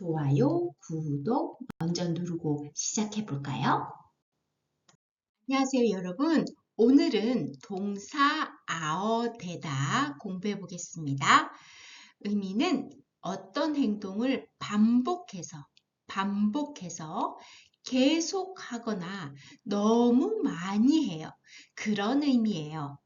좋아요, 구독 먼저 누르고 시작해 볼까요? 안녕하세요, 여러분. 오늘은 동사 아어 되다 공부해 보겠습니다. 의미는 어떤 행동을 반복해서 반복해서 계속 하거나 너무 많이 해요. 그런 의미예요.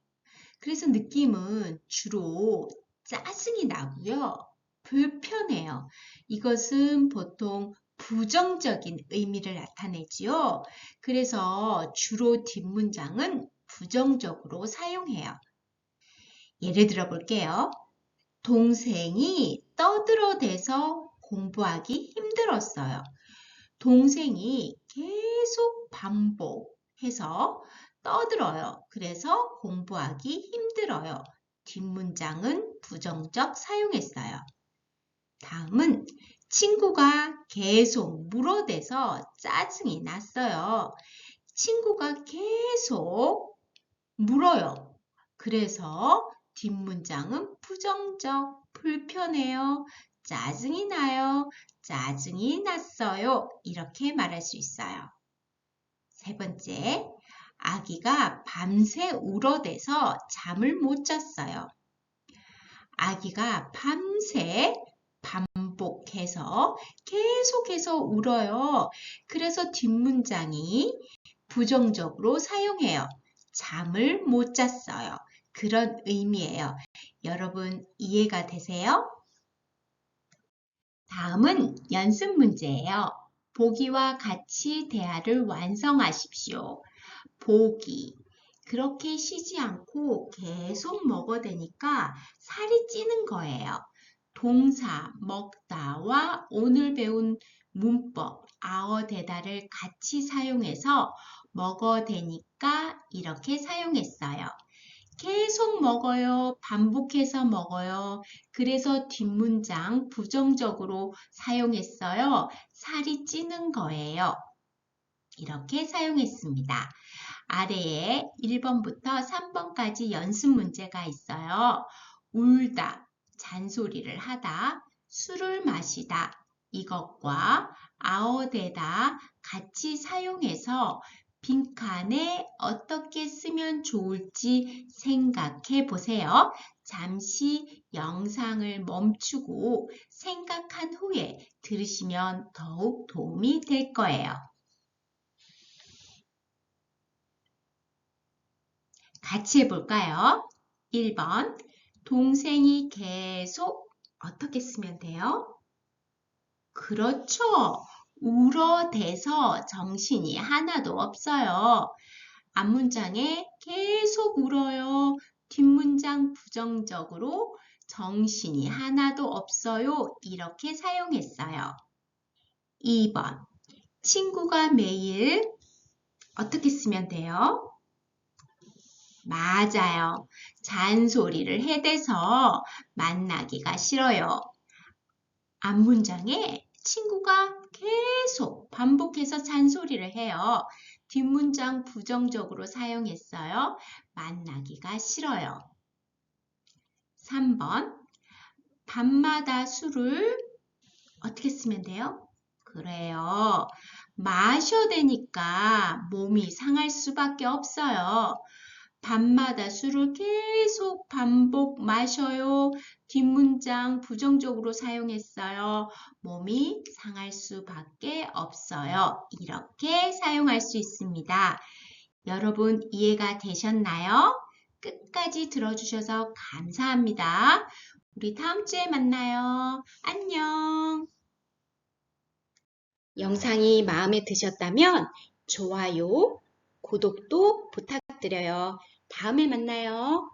그래서 느낌은 주로 짜증이 나고요. 불편해요. 이것은 보통 부정적인 의미를 나타내지요. 그래서 주로 뒷문장은 부정적으로 사용해요. 예를 들어 볼게요. 동생이 떠들어대서 공부하기 힘들었어요. 동생이 계속 반복해서 떠들어요. 그래서 공부하기 힘들어요. 뒷문장은 부정적 사용했어요. 다음은 친구가 계속 물어대서 짜증이 났어요. 친구가 계속 물어요. 그래서 뒷문장은 부정적, 불편해요, 짜증이 나요, 짜증이 났어요. 이렇게 말할 수 있어요. 세 번째, 아기가 밤새 울어대서 잠을 못 잤어요. 아기가 밤새 반복해서 계속해서 울어요. 그래서 뒷문장이 부정적으로 사용해요. 잠을 못 잤어요. 그런 의미예요. 여러분 이해가 되세요? 다음은 연습 문제예요. 보기와 같이 대화를 완성하십시오. 보기. 그렇게 쉬지 않고 계속 먹어대니까 살이 찌는 거예요. 동사 먹다와 오늘 배운 문법 아어대다를 같이 사용해서 먹어대니까 이렇게 사용했어요. 계속 먹어요. 반복해서 먹어요. 그래서 뒷문장 부정적으로 사용했어요. 살이 찌는 거예요. 이렇게 사용했습니다. 아래에 1번부터 3번까지 연습 문제가 있어요. 울다, 잔소리를 하다, 술을 마시다 이것과 아어대다 같이 사용해서 빈칸에 어떻게 쓰면 좋을지 생각해 보세요. 잠시 영상을 멈추고 생각한 후에 들으시면 더욱 도움이 될 거예요. 같이 해볼까요? 1번 동생이 계속 어떻게 쓰면 돼요? 그렇죠. 울어대서 정신이 하나도 없어요. 앞문장에 계속 울어요. 뒷문장 부정적으로 정신이 하나도 없어요. 이렇게 사용했어요. 2번. 친구가 매일 어떻게 쓰면 돼요? 맞아요. 잔소리를 해대서 만나기가 싫어요. 앞문장에 친구가 계속 반복해서 잔소리를 해요. 뒷문장 부정적으로 사용했어요. 만나기가 싫어요. 3번. 밤마다 술을 어떻게 쓰면 돼요? 그래요. 마셔야 되니까 몸이 상할 수밖에 없어요. 밤마다 술을 계속 반복 마셔요. 뒷문장 부정적으로 사용했어요. 몸이 상할 수밖에 없어요. 이렇게 사용할 수 있습니다. 여러분 이해가 되셨나요? 끝까지 들어주셔서 감사합니다. 우리 다음 주에 만나요. 안녕. 영상이 마음에 드셨다면 좋아요, 구독도 부탁드려요. 다음에 만나요.